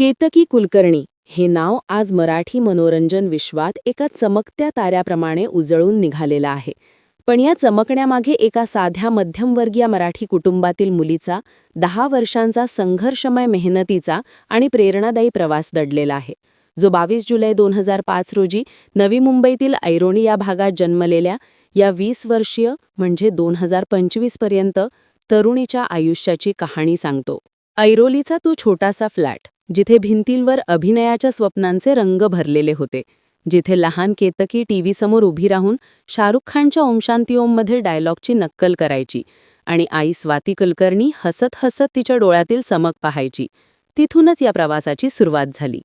केतकी कुलकर्णी हे नाव आज मराठी मनोरंजन विश्वात एका चमकत्या ताऱ्याप्रमाणे उजळून निघालेलं आहे. पण या चमकण्यामागे एका साध्या मध्यमवर्गीय मराठी कुटुंबातील मुलीचा दहा वर्षांचा संघर्षमय मेहनतीचा आणि प्रेरणादायी प्रवास दडलेला आहे. जो बावीस जुलै दोन हजार पाच रोजी नवी मुंबईतील ऐरोणी या भागात जन्मलेल्या या वीस वर्षीय म्हणजे दोन हजार पंचवीसपर्यंत तरुणीच्या आयुष्याची कहाणी सांगतो. ऐरोलीचा तो छोटासा फ्लॅट जिथे भिंतींवर अभिनयाच्या स्वप्नांचे रंग भरलेले होते. जिथे लहान केतकी टीव्ही समोर उभी राहून शाहरुख खानच्या ओमशांती ओममध्ये डायलॉगची नक्कल करायची आणि आई स्वाती कुलकर्णी हसत हसत तिच्या डोळ्यातील चमक पाहायची. तिथूनच या प्रवासाची सुरुवात झाली.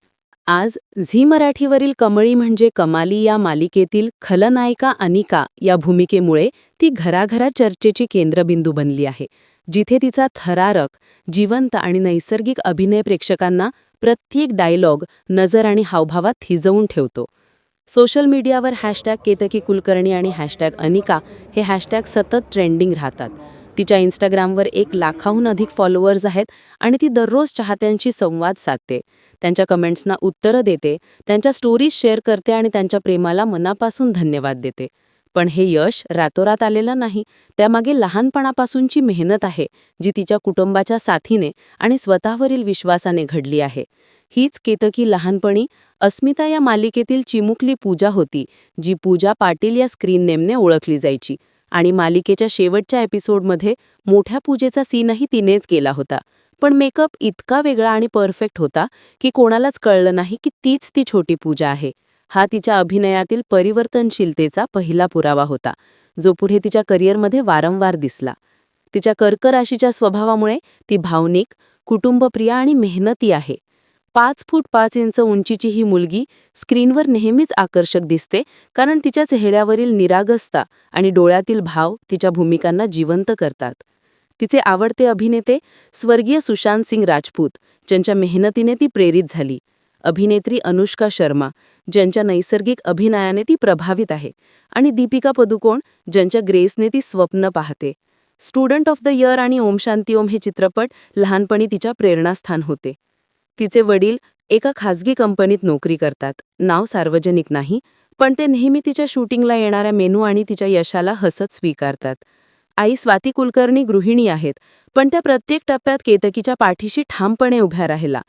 आज झी मराठीवरील कमळी म्हणजे कमाली या मालिकेतील खलनायिका अनिका या भूमिकेमुळे ती घराघरात चर्चेची केंद्रबिंदू बनली आहे. जिथे तिचा थरारक जिवंत आणि नैसर्गिक अभिनय प्रेक्षकांना प्रत्येक डायलॉग नजर आणि हावभावात थिजवून ठेवतो. सोशल मीडियावर हॅशटॅग केतकी कुलकर्णी आणि हॅशटॅग अनिका हे हॅशटॅग सतत ट्रेंडिंग राहतात. तिच्या इन्स्टाग्रामवर एक लाखाहून अधिक फॉलोअर्स आहेत आणि ती दररोज चाहत्यांशी संवाद साधते. त्यांच्या कमेंट्सना उत्तरं देते त्यांच्या स्टोरीज शेअर करते आणि त्यांच्या प्रेमाला मनापासून धन्यवाद देते. पण हे यश रातोरात आलेलं नाही. त्यामागे लहानपणापासूनची मेहनत आहे जी तिच्या कुटुंबाच्या साथीने आणि स्वतःवरील विश्वासाने घडली आहे. हीच केतकी लहानपणी अस्मिता या मालिकेतील चिमुकली पूजा होती जी पूजा पाटील या स्क्रीन नेमने ओळखली जायची. आणि मालिकेच्या शेवटच्या एपिसोडमध्ये मोठ्या पूजेचा सीनही तिनेच केला होता. पण मेकअप इतका वेगळा आणि परफेक्ट होता की कोणालाच कळलं नाही की तीच ती छोटी पूजा आहे. हा तिच्या अभिनयातील परिवर्तनशीलतेचा पहिला पुरावा होता जो पुढे तिच्या करिअरमध्ये वारंवार दिसला. तिच्या कर्कराशीच्या स्वभावामुळे ती भावनिक कुटुंबप्रिय आणि मेहनती आहे. पाच फूट पाच इंच उंचीची ही मुलगी स्क्रीनवर नेहमीच आकर्षक दिसते कारण तिच्या चेहऱ्यावरील निरागसता आणि डोळ्यातील भाव तिच्या भूमिकांना जिवंत करतात. तिचे आवडते अभिनेते स्वर्गीय सुशांत सिंग राजपूत ज्यांच्या मेहनतीने ती प्रेरित झाली. अभिनेत्री अनुष्का शर्मा ज्यांच्या नैसर्गिक अभिनयाने ती प्रभावित आहे आणि दीपिका पदुकोण ज्यांच्या ग्रेसने ती स्वप्न पाहते. स्टुडंट ऑफ द इयर आणि ओम शांती ओम हे चित्रपट लहानपणी तिच्या प्रेरणास्थान होते. तिचे वडील एका खासगी कंपनीत नोकरी करतात. नाव सार्वजनिक नाही पण ते नेहमी तिच्या शूटिंगला येणाऱ्या मेनू आणि तिच्या यशाला हसत स्वीकारतात. आई स्वाती कुलकर्णी गृहिणी आहेत पण त्या प्रत्येक टप्प्यात केतकीच्या पाठीशी ठामपणे उभ्या राहिला.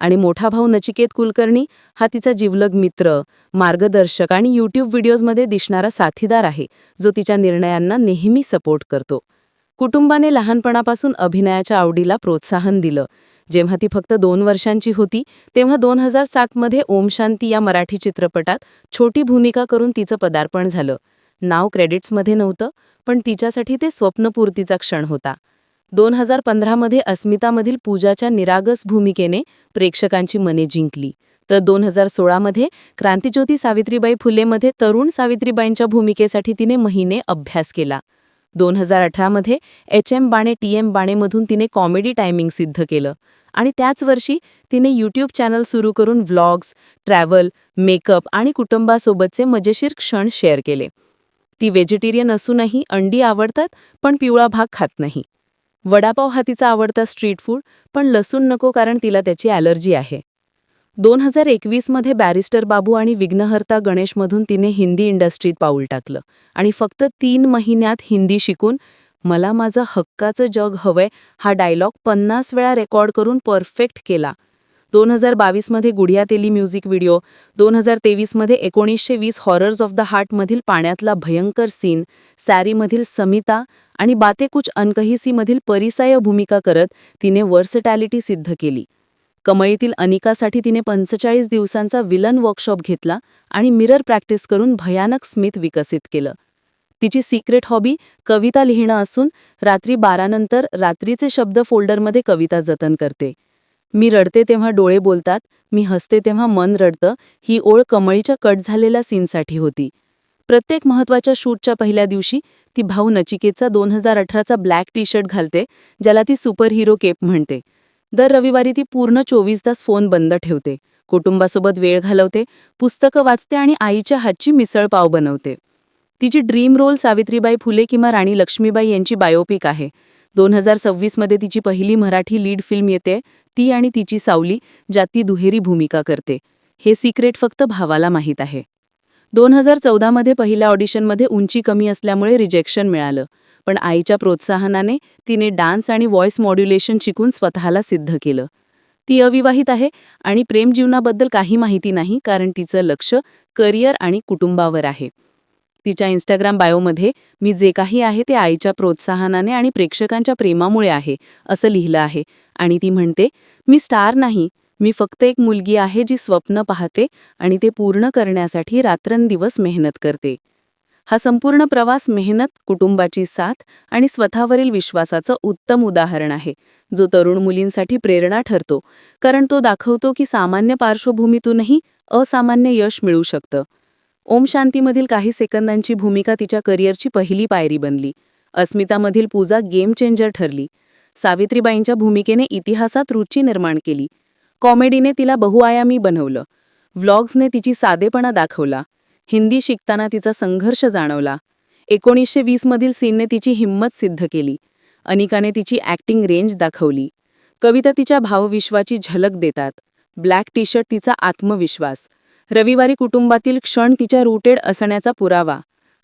आणि मोठा भाऊ नचिकेत कुलकर्णी हा तिचा जीवलग मित्र मार्गदर्शक आणि यूट्यूब व्हिडिओजमध्ये दिसणारा साथीदार आहे जो तिच्या निर्णयांना नेहमी सपोर्ट करतो. कुटुंबाने लहानपणापासून अभिनयाच्या आवडीला प्रोत्साहन दिलं. जेव्हा ती फक्त दोन वर्षांची होती तेव्हा दोन हजार सातमध्ये ओम शांती या मराठी चित्रपटात छोटी भूमिका करून तिचं पदार्पण झालं. नाव क्रेडिट्समध्ये नव्हतं पण तिच्यासाठी ते स्वप्नपूर्तीचा क्षण होता. दोन हजार पंधरामध्ये अस्मितामधील पूजाच्या निरागस भूमिकेने प्रेक्षकांची मने जिंकली. तर दोन हजार सोळामध्ये क्रांतिज्योती सावित्रीबाई फुलेमध्ये तरुण सावित्रीबाईंच्या भूमिकेसाठी तिने महिने अभ्यास केला. दोन हजार अठरामध्ये एच एम बाणे टी एम बाणेमधून तिने कॉमेडी टायमिंग सिद्ध केलं. आणि त्याच वर्षी तिने यूट्यूब चॅनल सुरू करून व्लॉग्स ट्रॅव्हल मेकअप आणि कुटुंबासोबतचे मजेशीर क्षण शेअर केले. ती व्हेजिटेरियन असूनही अंडी आवडतात पण पिवळा भाग खात नाही. वडापाव हा तिचा आवडता स्ट्रीट फूड पण लसूण नको कारण तिला त्याची ॲलर्जी आहे. दोन हजार एकवीसमध्ये बॅरिस्टर बाबू आणि विघ्नहर्ता गणेशमधून तिने हिंदी इंडस्ट्रीत पाऊल टाकलं आणि फक्त तीन महिन्यात हिंदी शिकून मला माझं हक्काचं जग हवंय हा डायलॉग पन्नास वेळा रेकॉर्ड करून परफेक्ट केला. दोन हजार बावीसमध्ये गुडिया तेली म्युझिक व्हिडिओ दोन हजार तेवीसमध्ये एकोणीसशे वीस हॉरर्स ऑफ द हार्टमधील पाण्यातला भयंकर सीन सॅरीमधील समिता आणि बाते कुछ अनकहिसीमधील परिसाय भूमिका करत तिने वर्सटॅलिटी सिद्ध केली. कमळीतील अनिकासाठी तिने पंचेचाळीस दिवसांचा विलन वर्कशॉप घेतला आणि मिरर प्रॅक्टिस करून भयानक स्मित विकसित केलं. तिची सिक्रेट हॉबी कविता लिहिणं असून रात्री बारानंतर रात्रीचे शब्द फोल्डरमध्ये कविता जतन करते. मी रडते तेव्हा डोळे बोलतात मी हसते तेव्हा मन रडतं ही ओळ कमळीच्या कट झालेल्या सीनसाठी होती. प्रत्येक महत्त्वाच्या शूटच्या पहिल्या दिवशी ती भाऊ नचिकेतचा दोन हजार अठराचा ब्लॅक टी शर्ट घालते ज्याला ती सुपर हिरो केप म्हणते. दर रविवारी ती पूर्ण चोवीस तास फोन बंद ठेवते कुटुंबासोबत वेळ घालवते पुस्तकं वाचते आणि आईच्या हातची मिसळ पाव बनवते. तिची ड्रीम रोल सावित्रीबाई फुले किंवा राणी लक्ष्मीबाई यांची बायोपिक आहे. दोन हजार सव्वीसमध्ये तिची पहिली मराठी लीड फिल्म येते ती आणि तिची सावली ज्यात ती दुहेरी भूमिका करते. हे सिक्रेट फक्त भावाला माहीत आहे. दोन हजार चौदामध्ये पहिल्या ऑडिशनमध्ये उंची कमी असल्यामुळे रिजेक्शन मिळालं पण आईच्या प्रोत्साहनाने तिने डान्स आणि व्हॉइस मॉड्युलेशन शिकून स्वतःला सिद्ध केलं. ती अविवाहित आहे आणि प्रेमजीवनाबद्दल काही माहिती नाही कारण तिचं लक्ष करिअर आणि कुटुंबावर आहे. तिच्या इंस्टाग्राम बायोमध्ये मी जे काही आहे ते आईच्या प्रोत्साहनाने आणि प्रेक्षकांच्या प्रेमामुळे आहे असं लिहिलं आहे. आणि ती म्हणते मी स्टार नाही मी फक्त एक मुलगी आहे जी स्वप्न पाहते आणि ते पूर्ण करण्यासाठी रात्रंदिवस मेहनत करते. हा संपूर्ण प्रवास मेहनत कुटुंबाची साथ आणि स्वतःवरील विश्वासाचं उत्तम उदाहरण आहे. जो तरुण मुलींसाठी प्रेरणा ठरतो कारण तो दाखवतो की सामान्य पार्श्वभूमीतूनही असामान्य यश मिळू शकतं. ओम शांतीमधील काही सेकंदांची भूमिका तिच्या करिअरची पहिली पायरी बनली. अस्मितामधील पूजा गेम चेंजर ठरली. सावित्रीबाईंच्या भूमिकेने इतिहासात रुची निर्माण केली. कॉमेडीने तिला बहुआयामी बनवलं. व्लॉग्सने तिची साधेपणा दाखवला. हिंदी शिकताना तिचा संघर्ष जाणवला. एकोणीसशे वीसमधील सीनने तिची हिंमत सिद्ध केली. अनिकाने तिची ॲक्टिंग रेंज दाखवली. कविता तिच्या भावविश्वाची झलक देतात. ब्लॅक टी शर्ट तिचा आत्मविश्वास. रविवारी कुटुंबातील क्षण तिच्या रूटेड असण्याचा पुरावा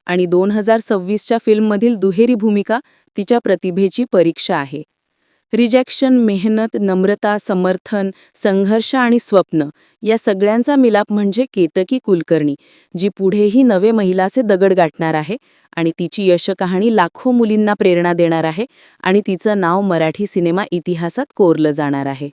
आणि दोन हजार सव्वीसच्या फिल्ममधील दुहेरी भूमिका तिच्या प्रतिभेची परीक्षा आहे. रिजेक्शन मेहनत नम्रता समर्थन संघर्ष आणि स्वप्न या सगळ्यांचा मिलाप म्हणजे केतकी कुलकर्णी जी पुढेही नवे महिलाचे दगड गाठणार आहे आणि तिची यशकहाणी लाखो मुलींना प्रेरणा देणार आहे आणि तिचं नाव मराठी सिनेमा इतिहासात कोरलं जाणार आहे.